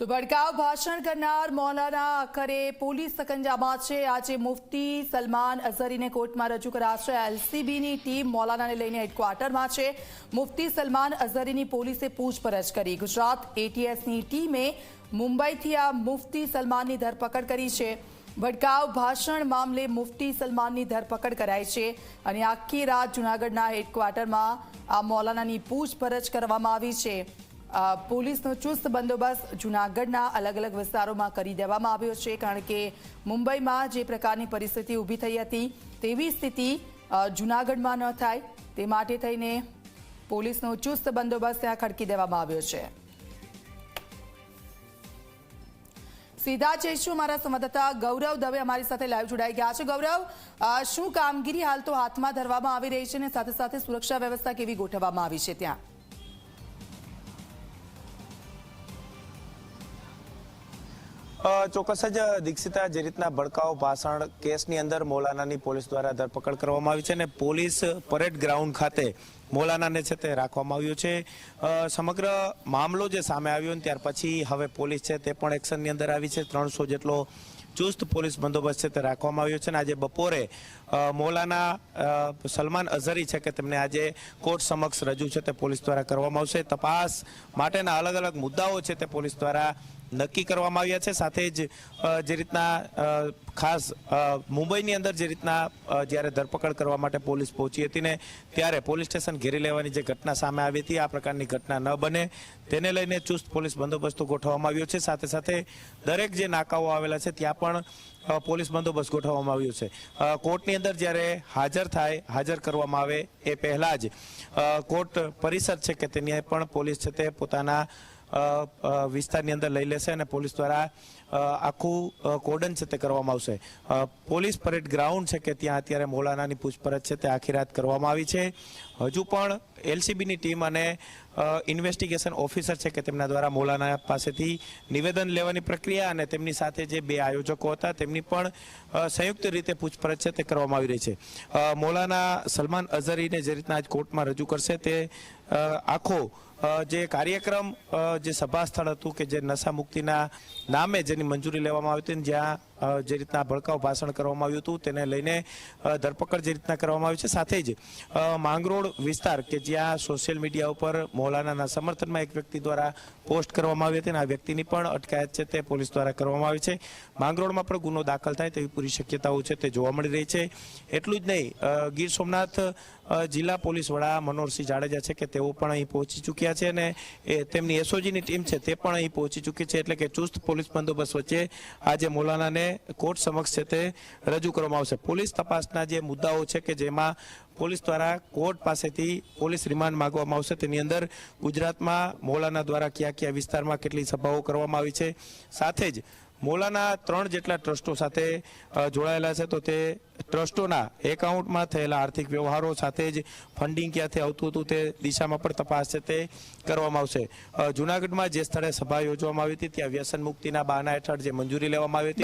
તો ભડકાવ ભાષણ કરનાર મૌલાના અખરે પોલીસ સકંજામાં છે. આજે મુફ્તી સલમાન અઝહરીને કોર્ટમાં રજૂ કરાશે. એલસીબીની ટીમ મૌલાનાને લઈને હેડક્વાર્ટરમાં છે. મુફ્તી સલમાન અઝહરીની પોલીસે પૂછપરછ કરી. ગુજરાત એટીએસની ટીમે મુંબઈથી આ મુફ્તી સલમાનની ધરપકડ કરી છે. ભડકાવ ભાષણ મામલે મુફ્તી સલમાનની ધરપકડ કરાઈ છે અને આખી રાત જૂનાગઢના હેડક્વાર્ટરમાં આ મૌલાનાની પૂછપરછ કરવામાં આવી છે. પોલીસનો ચુસ્ત બંદોબસ્ત જૂનાગઢના અલગ અલગ વિસ્તારોમાં કરી દેવામાં આવ્યો છે, કારણ કે મુંબઈમાં જે પ્રકારની પરિસ્થિતિ ઊભી થઈ હતી, તેવી સ્થિતિ જૂનાગઢમાં ન થાય. તે માટે થઈને પોલીસનો ચુસ્ત બંદોબસ્ત ત્યાં ખડકી દેવામાં આવ્યો છે. સીધા જઈશું મારા સંવાદદાતા ગૌરવ દવે અમારી સાથે લાઈવ જોડાઈ ગયા છે. ગૌરવ શું કામગીરી હાલ તો હાથમાં ધરવામાં આવી રહી છે અને સાથે સાથે સુરક્ષા વ્યવસ્થા કેવી ગોઠવવામાં આવી છે ત્યાં? ચોક્કસ જ દીક્ષિતા, જે રીતના ભડકાઓ ભાષણ કેસની અંદર મોલાનાની પોલીસ દ્વારા ધરપકડ કરવામાં આવી છે અને પોલીસ પરેડ ગ્રાઉન્ડ ખાતે મોલાનાને છે તે રાખવામાં આવ્યું છે. સમગ્ર મામલો જે સામે આવ્યો ને ત્યાર પછી હવે પોલીસ છે તે પણ એક્શનની અંદર આવી છે. ત્રણસો જેટલો ચુસ્ત પોલીસ બંદોબસ્ત છે તે રાખવામાં આવ્યો છે અને આજે બપોરે મોલાના સલમાન અઝહરી છે કે તેમને આજે કોર્ટ સમક્ષ રજૂ છે તે પોલીસ દ્વારા કરવામાં આવશે. તપાસ માટેના અલગ અલગ મુદ્દાઓ છે તે પોલીસ દ્વારા નક્કી કરવામાં આવ્યા છે. સાથે જ જે રીતના ખાસ મુંબઈની અંદર જે રીતના જ્યારે ધરપકડ કરવા માટે પોલીસ પહોંચી હતી ને ત્યારે પોલીસ સ્ટેશન ઘેરી લેવાની જે ઘટના સામે આવી હતી, આ પ્રકારની ઘટના ન બને. તેને લઈને ચુસ્ત પોલીસ બંદોબસ્ત ગોઠવવામાં આવ્યો છે. સાથે સાથે દરેક જે નાકાઓ આવેલા છે, ત્યાં પણ પોલીસ બંદોબસ્ત ગોઠવવામાં આવ્યો છે. કોર્ટની અંદર જ્યારે હાજર થાય, હાજર કરવામાં આવે એ પહેલાં જ કોર્ટ પરિસર છે કે તેની પણ પોલીસ છે તે પોતાના વિસ્તારની અંદર લઈ લેશે અને પોલીસ દ્વારા આખું કોર્ડન છે તે કરવામાં આવશે. પોલીસ પરેડ ગ્રાઉન્ડ છે કે ત્યાં અત્યારે મૌલાનાની પૂછપરછ છે તે આખી રાત કરવામાં આવી છે. હજુ પણ એલસીબીની ટીમ અને ઇન્વેસ્ટિગેશન ઓફિસર છે કે તેમના દ્વારા મૌલાના પાસેથી નિવેદન લેવાની પ્રક્રિયા અને તેમની સાથે જે બે આયોજકો હતા તેમની પણ સંયુક્ત રીતે પૂછપરછ છે તે કરવામાં આવી રહી છે. મોલાના સલમાન અઝહરીને જે રીતના આજ કોર્ટમાં રજૂ કરશે તે આખો જે કાર્યક્રમ જે સભા સ્થળ હતું કે જે નશા મુક્તિના નામે જેની મંજૂરી લેવામાં આવી હતી જ્યાં જે રીતના ભડકાઉ ભાષણ કરવામાં આવ્યું હતું તેને લઈને ધરપકડ જે રીતના કરવામાં આવી છે. સાથે જ માંગરોળ વિસ્તાર કે જ્યાં સોશિયલ મીડિયા ઉપર મૌલાનાના સમર્થનમાં એક વ્યક્તિ દ્વારા પોસ્ટ કરવામાં આવી હતી અને આ વ્યક્તિની પણ અટકાયત છે તે પોલીસ દ્વારા કરવામાં આવી છે. માંગરોળમાં પણ ગુનો દાખલ થાય તેવી પૂરી શક્યતાઓ છે તે જોવા મળી રહી છે. એટલું જ નહીં ગીર સોમનાથ જિલ્લા પોલીસ વડા મનોહરસિંહ જાડેજા છે કે તેઓ પણ અહીં પહોંચી ચૂક્યા છે અને તેમની એસઓજીની ટીમ છે તે પણ અહીં પહોંચી ચૂકી છે એટલે કે ચુસ્ત પોલીસ બંદોબસ્ત વચ્ચે આજે મૌલાનાને કોર્ટ સમક્ષ છે તે રજૂ કરવામાં આવશે. પોલીસ તપાસના જે મુદ્દાઓ છે કે જેમાં પોલીસ દ્વારા કોર્ટ પાસેથી પોલીસ રિમાન્ડ માંગવામાં આવશે. તેની અંદર ગુજરાતમાં મૌલાના દ્વારા કયા કયા વિસ્તારમાં કેટલી સભાઓ કરવામાં આવી છે. સાથે જ મૌલાના ત્રણ જેટલા ટ્રસ્ટો સાથે જોડાયેલા છે. તો તે ટ્રસ્ટોના એકાઉન્ટમાં થયેલા આર્થિક વ્યવહારો સાથે જ ફંડિંગ ક્યાંથી આવતું હતું તે દિશામાં પણ તપાસ છે તે કરવામાં આવશે. જુનાગઢમાં જે સ્થળે સભા યોજવામાં આવી હતી, ત્યાં વ્યસન મુક્તિના બહાના હેઠળ જે મંજૂરી લેવામાં આવી હતી.